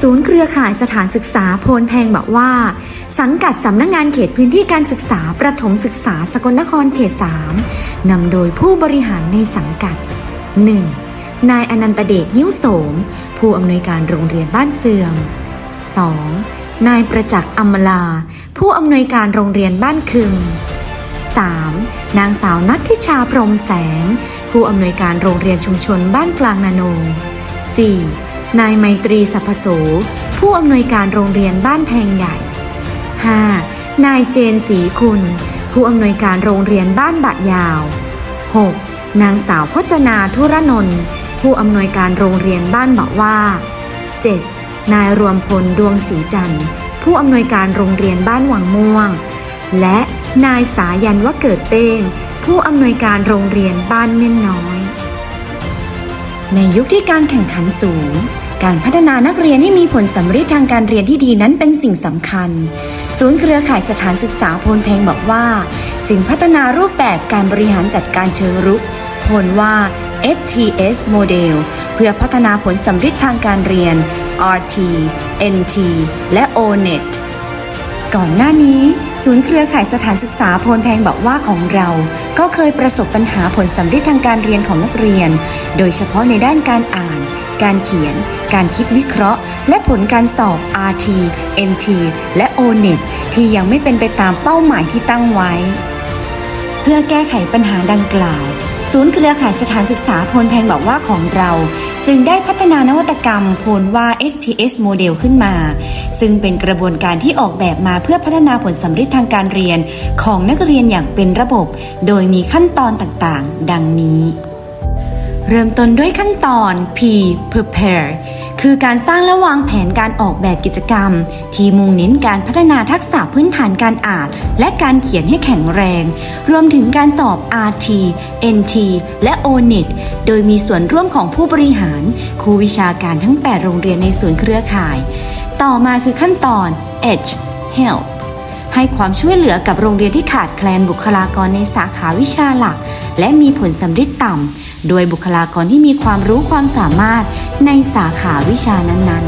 ศูนย์เครือข่ายสถานศึกษาโพนแพงบอกว่า สังกัดสำนักงงานเขตพื้นที่การศึกษาประถมศึกษาสกลนครเขต 3นำโดยผู้บริหารในสังกัด 1. นายอนันตเดชยิ้วโสม ผู้อำนวยการโรงเรียนบ้านเสื่อม 2. นายประจักษ์อมลา ผู้อำนวยการโรงเรียนบ้านคึง 3. นางสาวนัทธิชาพรมแสง ผู้อำนวยการโรงเรียนชุมชนบ้านกลางนาโน 4. นายไมตรีสัพโสผู้อำนวยการโรงเรียนบ้านแพงใหญ่ 5. นายเจนศรีคุณ ผู้อำนวยการโรงเรียนบ้านบะยาว 6. นางสาวพจนาธุรนนท์ผู้อำนวยการโรงเรียนบ้านบะว่า 7. นายรวมพลดวงศรีจันทร์ ผู้อำนวยการโรงเรียนบ้านหวังม่วง และนายสายันวะเกิดเป้ง ผู้อำนวยการโรงเรียนบ้านเม่นน้อย ในยุคที่การแข่งขันสูง การพัฒนานักเรียนให้มีผลสำเร็จทางการเรียนที่ดีนั้นเป็นสิ่งสำคัญ ศูนย์เครือข่ายสถานศึกษาโพนเพงบอกว่า จึงพัฒนารูปแบบการบริหารจัดการเชิงรุกโพนว่า STS โมเดลเพื่อพัฒนาผลสำเร็จทางการเรียน RT NT และ ONET ก่อนหน้านี้ ศูนย์เครือข่ายสถานศึกษาโพนแพงบอกว่าของเรา ก็เคยประสบปัญหาผลสำเร็จทางการเรียนของนักเรียน โดยเฉพาะในด้านการอ่าน การเขียน การคิดวิเคราะห์ และผลการสอบ RT NT และ ONET ที่ยังไม่เป็นไปตามเป้าหมายที่ตั้งไว้ เพื่อแก้ไขปัญหาดังกล่าว ศูนย์เครือข่ายสถานศึกษาโพนแพงบอกว่าของเราจึงได้พัฒนานวัตกรรมโพนว่า STS โมเดลขึ้นมา ซึ่งเป็นกระบวนการที่ออกแบบมาเพื่อพัฒนาผลสำเร็จทางการเรียนของนักเรียนอย่างเป็นระบบ โดยมีขั้นตอนต่างๆ ดังนี้ เริ่มต้นด้วยขั้นตอน P prepare คือการสร้างและวางแผนการออกแบบกิจกรรม ที่มุ่งเน้นการพัฒนาทักษะพื้นฐานการอ่าน และการเขียนให้แข็งแรง รวมถึงการสอบ RT NT และ ONET โดยมีส่วนร่วมของผู้บริหาร ครูวิชาการทั้ง 8 โรงเรียนในศูนย์เครือข่าย ต่อมาคือขั้นตอน H help ให้ความช่วยเหลือกับโรงเรียนที่ขาดแคลนบุคลากรในสาขาวิชาหลัก และมีผลสำเร็จต่ำ โดยบุคลากรที่มีความรู้ความสามารถในสาขาวิชานั้น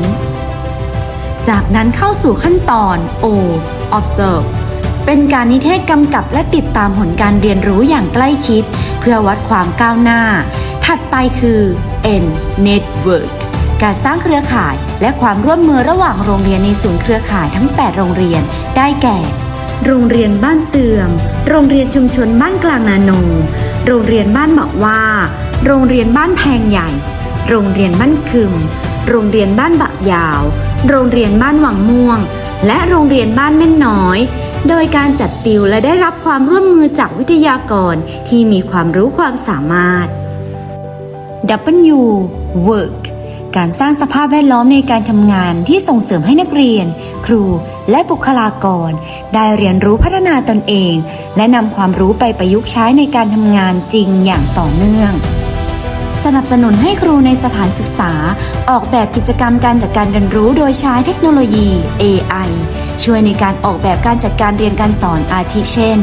ๆ จากนั้นเข้าสู่ขั้นตอน O observe เป็นการนิเทศกำกับและติดตามผลการเรียนรู้อย่างใกล้ชิด เพื่อวัดความก้าวหน้า ถัดไปคือ N network การสร้างเครือข่ายและความร่วมมือระหว่างโรงเรียนในศูนย์เครือข่ายทั้ง 8 โรงเรียนได้แก่ โรงเรียนบ้านเสื่อม โรงเรียนชุมชนบ้านกลางนาโน โรงเรียนบ้านหมอกว่า โรงเรียนบ้านแพงใหญ่ โรงเรียนบ้านคึม โรงเรียนบ้านบักยาว โรงเรียนบ้านวังม่วง และโรงเรียนบ้านแม่นน้อย โดยการจัดติวและได้รับความร่วมมือจากวิทยากรที่มีความรู้ความสามารถ W work การสร้างสภาพแวดล้อมในการทำงานที่ส่งเสริมให้นักเรียน ครูและบุคลากร ได้เรียนรู้พัฒนาตนเอง และนำความรู้ไปประยุกต์ใช้ในการทำงานจริงอย่างต่อเนื่อง สนับสนุนให้ครูในสถานศึกษา ออกแบบกิจกรรมการจัดการเรียนรู้โดยใช้เทคโนโลยี AI ช่วยในการออกแบบการจัดการเรียนการสอนอาทิเช่น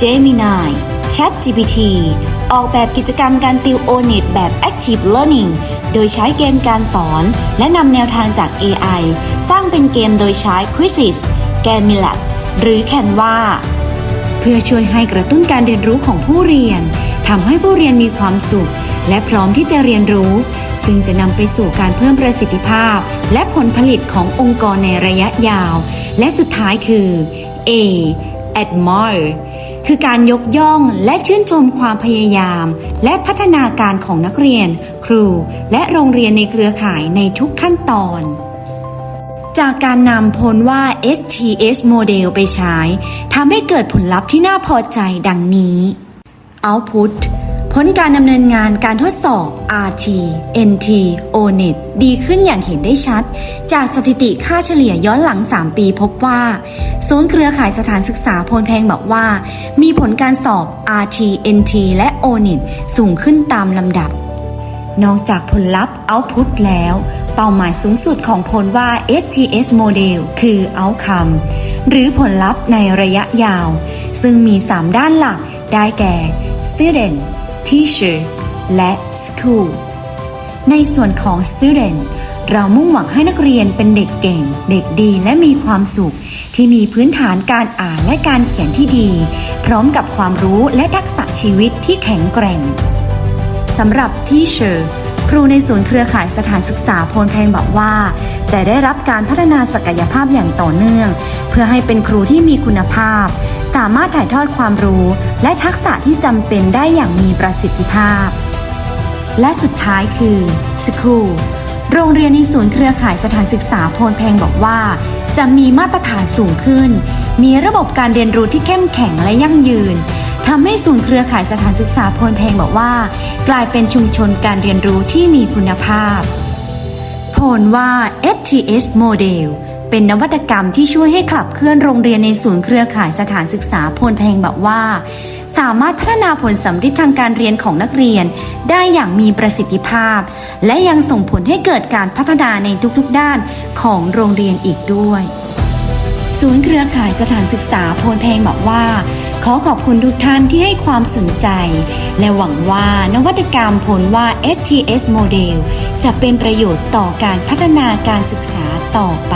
Gemini ChatGPT ออกแบบกิจกรรมการติว ONET แบบ Active Learning โดยใช้เกมการสอน และนำแนวทางจาก AI สร้างเป็นเกมโดยใช้ Quizzes g a m i l a b หรือ Canva เพื่อช่วยให้กระตุ้นการเรียนรู้ของผู้เรียนทำให้ผู้เรียนมีความสุข และพร้อมที่จะเรียนรู้ ซึ่งจะนำไปสู่การเพิ่มประสิทธิภาพ และผลผลิตขององค์กรในระยะยาว และสุดท้ายคือ A admire คือการยกย่องและชื่นชมความพยายาม และพัฒนาการของนักเรียน ครู และโรงเรียนในเครือข่ายในทุกขั้นตอน จากการนำพลว่า STS โมเดลไปใช้ทำให้เกิดผลลัพธ์ที่น่าพอใจดังนี้ Output ผลการดำเนินงานการทดสอบ RT NT ONET ดีขึ้นอย่างเห็นได้ชัด จากสถิติค่าเฉลี่ยย้อนหลัง 3 ปีพบว่าศูนย์เครือข่ายสถานศึกษาโพนแพงบอกว่า มีผลการสอบ RT NT และ ONET สูงขึ้นตามลำดับ นอกจากผลลัพธ์ Output แล้วเป้าหมายสูงสุดของผลว่า STS Model คือ Outcome หรือผลลัพธ์ในระยะยาว ซึ่งมี 3 ด้านหลักได้แก่ Student Teacher และ School ในส่วนของ Student เรามุ่งหวังให้นักเรียนเป็นเด็กเก่ง เด็กดีและมีความสุข ที่มีพื้นฐานการอ่านและการเขียนที่ดี พร้อมกับความรู้และทักษะชีวิตที่แข็งแกร่งสำหรับที่เชอร์ ครูในศูนย์เครือข่ายสถานศึกษาโพนแพงบอกว่า จะได้รับการพัฒนาศักยภาพอย่างต่อเนื่อง เพื่อให้เป็นครูที่มีคุณภาพ สามารถถ่ายทอดความรู้ และทักษะที่จำเป็นได้อย่างมีประสิทธิภาพ และสุดท้ายคือสคูลโรงเรียนในศูนย์เครือข่ายสถานศึกษาโพนแพงบอกว่า จะมีมาตรฐานสูงขึ้น มีระบบการเรียนรู้ที่เข้มแข็งและยั่งยืน ทำให้ศูนย์เครือข่ายสถานศึกษาพนแพงบอกว่า กลายเป็นชุมชนการเรียนรู้ที่มีคุณภาพโพนว่า STS Model เป็นนวัตกรรมที่ช่วยให้ขับเคลื่อนโรงเรียนในศูนย์เครือข่ายสถานศึกษาพนแพงแบบว่า สามารถพัฒนาผลสำฤทธิ์ทางการเรียนของนักเรียน ได้อย่างมีประสิทธิภาพ และยังส่งผลให้เกิดการพัฒนาในทุกๆด้านของโรงเรียนอีกด้วย ศูนย์เครือข่ายสถานศึกษาพนแพงบอกว่า ขอขอบคุณทุกท่านที่ให้ความสนใจ และหวังว่านวัตกรรมผลว่า STS Model จะเป็นประโยชน์ต่อการพัฒนาการศึกษาต่อไป